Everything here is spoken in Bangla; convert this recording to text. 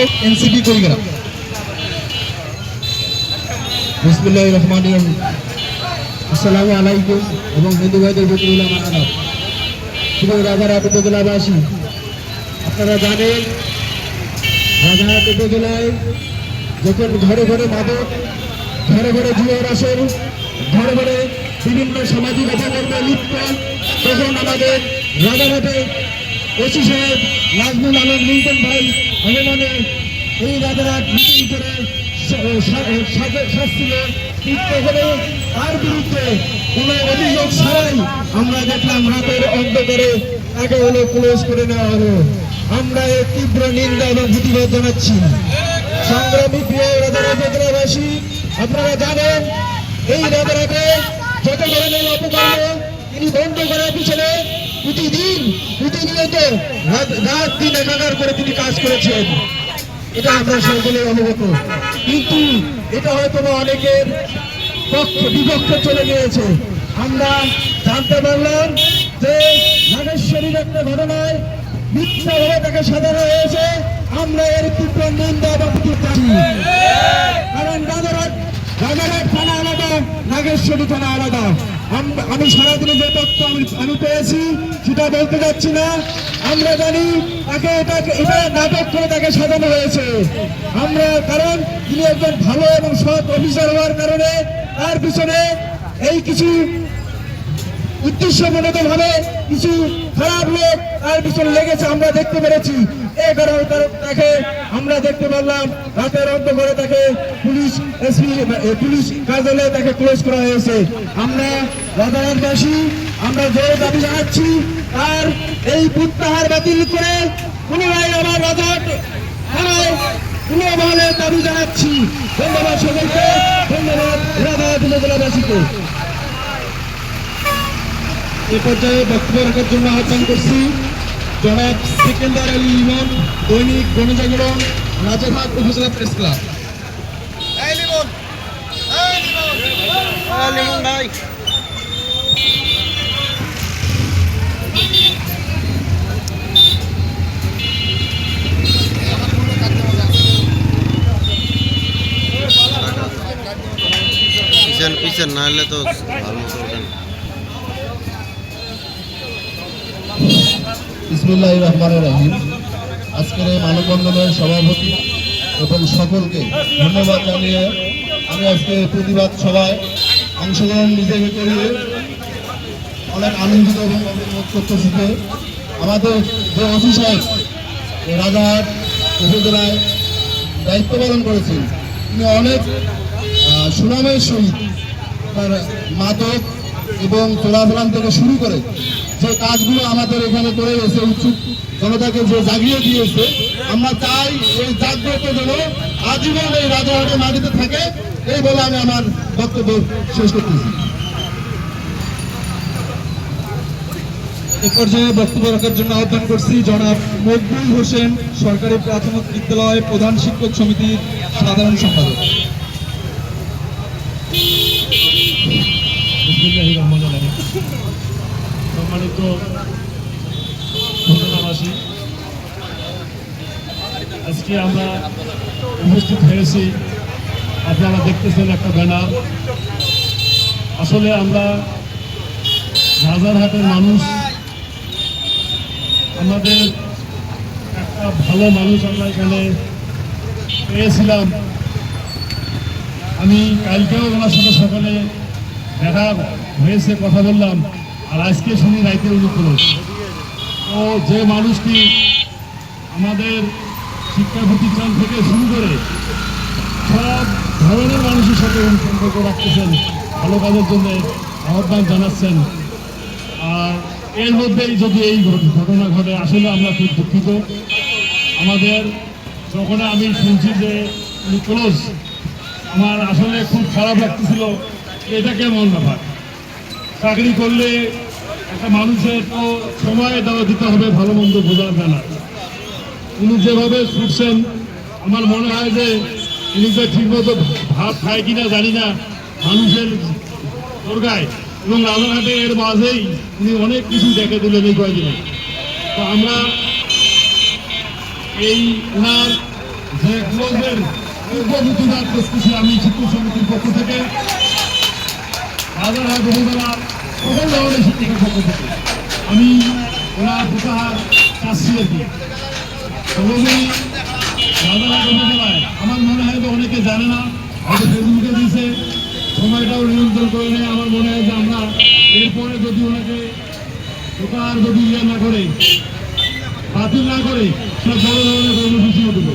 এনসিপি কুড়িগ্রাম বিসমুল্লাহ রহমান রহিম। আসসালামু আলাইকুম এবং হিন্দু ভাইদের উলাম আদাব। শুভ রাজারহাট উপজেলাবাসী, আপনারা জানেন রাজারহাট উপজেলায় যখন ঘরে ঘরে মাদক, ঘরে ঘরে জুয়ার আসর ঘরে ঘরে বিভিন্ন সামাজিক অপকর্মে লিপ্ত, তখন আমাদের রাজারহাটে ওসি সাহেব নাজমুল আলম, লিঙ্কন ভাই অভিমানে এই রাজারহাট মিটিং করে বিরুদ্ধে কোনো আমরা দেখলাম তাকে করে নেওয়া আমরা তীব্র জানাচ্ছি। আপনারা জানেন, এই রাজারহাটে যত তিনি বন্ধ করার পিছনে প্রতিদিন, প্রতিনিয়ত রাত দিন একাকার করে তিনি কাজ করেছেন। এটা আমরা সকলে অবগত। কিন্তু এটা হয়তো বা অনেকের পক্ষ বিপক্ষে চলে গিয়েছে। আমরা জানতে পারলাম যে নাগেশ্বরীর একটা ঘটনায় মিথ্যাভাবে তাকে সাজানো হয়েছে। আমরা এর তীব্র নিন্দা এবং কারণ রাজারহাট রাজারহাট থানা আলাদা, নাগেশ্বরী থানা আলাদা। আম- সারাদিনে যে তথ্য আমি আমি পেয়েছি, সেটা বলতে যাচ্ছি না। আমরা জানি তাকে এটা এটা নাটক করে তাকে সাজানো হয়েছে। আমরা কারণ তিনি একজন ভালো এবং সৎ অফিসার হওয়ার কারণে তার পিছনে এই কিছু উদ্দেশ্য মনোনীত ভাবে কিছু খারাপ লোক তার পিছনে লেগেছে, আমরা দেখতে পেরেছি। এ কারণে তাকে আমরা দেখতে পারলাম, রাতের অন্ধকারে তাকে পুলিশ এসপি পুলিশ কার্যালয়ে তাকে ক্লোজ করা হয়েছে। আমরা রাধারানবাসী আমরা জোর দাবি জানাচ্ছি আর এই প্রত্যাহার বাতিল করে পুনরায় আমার রাজার থানায় পুনর্বহলের দাবি জানাচ্ছি। ধন্যবাদ সকলকে, ধন্যবাদ রাধারহাট উপজেলাবাসীকে। এ পর্যায়ে বক্তব্য রাখার জন্য আহ্বান করছি জনাব সিকেন্দার আলী ইমন দৈনিক গণজাগরণ রাজারহাট উপজেলা প্রেস ক্লাব। পিছন পিছন না হলে তো ভালো মতো ওঠে না। ইসমুল্লাহ রহমান রাহিম। আজকের এই মানববন্ধনের সভাপতি এবং সকলকে ধন্যবাদ জানিয়ে আমি আজকে প্রতিবাদ সভায় অংশগ্রহণ নিজেকে করিয়ে অনেক আনন্দিত এবং অভিমত করতেছি আমাদের যে অফিস রাজারহাট উপজেলায় দায়িত্ব পালন করেছেন, তিনি অনেক সুনামের সহিত তার মাদক এবং চোরাচালান থেকে শুরু করে যে কাজগুলো আমাদের এখানে করে গেছে উৎসুক জনতাকে যে জাগিয়ে দিয়েছে, আমরা চাই এই জাগ্রত যেন আজীবন এই রাজারহাটের মাটিতে থাকে, এই বলে আমি আমার বক্তব্য শেষ করতেছি। এ পর্যায়ে বক্তব্য রাখার জন্য আহ্বান করছি জনাব মকবুল হোসেন, সরকারি প্রাথমিক বিদ্যালয় প্রধান শিক্ষক সমিতির সাধারণ সম্পাদক। বিসমিল্লাহির রহমানির রহিম। সম্মানিত ঘটনাবাসী আজকে আমরা উপস্থিত হয়েছি। আপনারা দেখতেছেন একটা ব্যানার। আসলে আমরা রাজারহাটের মানুষ। আমাদের একটা ভালো মানুষ আমরা এখানে পেয়েছিলাম। আমি কালকেও ওনার সাথে সকালে দেখা হয়েছে কথা বললাম, আর আজকে শুনি রাইতে খোলস তো যে মানুষটি আমাদের শিক্ষা প্রতিষ্ঠান থেকে শুরু করে সব ধরনের মানুষের সাথে সম্পর্ক রাখতেছেন, ভালো কাজের জন্য আহ্বান জানাচ্ছেন। আর এর মধ্যেই যদি এই ঘটনা ঘটে, আসলে আমরা খুব দুঃখিত। আমাদের যখন আমি শুনছি যে আমার আসলে খুব খারাপ লাগতেছিল। এটা কেমন ব্যাপার? চাকরি করলে একটা মানুষের তো সময় দেওয়া দিতে হবে, ভালো মন্দ বোঝার বেলা। উনি যেভাবে ছুটছেন আমার মনে হয় যে উনি যে ঠিকমতো ভাত খায় কিনা জানি না, মানুষের দরগায়। এবং রাজারহাটে এর মাঝেই উনি অনেক কিছু দেখে দিলেন এই কয়েকদিনে। তো আমরা এই ওনার যে ক্লোজের করতেছি আমি শিক্ষক সমিতির পক্ষ থেকে রাজারহাট উপজেলার সকল ধরনের শিক্ষকের পক্ষ আমি ওনার উপহার আর কি? সর্বোপরি রাজারহাট উপজেলায় আমার মনে হয় যে অনেকে জানে না, হয়তো ফেসবুকে দিয়েছে। সময়টাও নিয়ন্ত্রণ করে নেয়। আমার মনে হয় যে আমরা এরপরে যদি ওনাকে উপহার যদি ইয়ে না করে, বাতিল না করে, সে বড় ধরনের কর্মসূচিও দেবো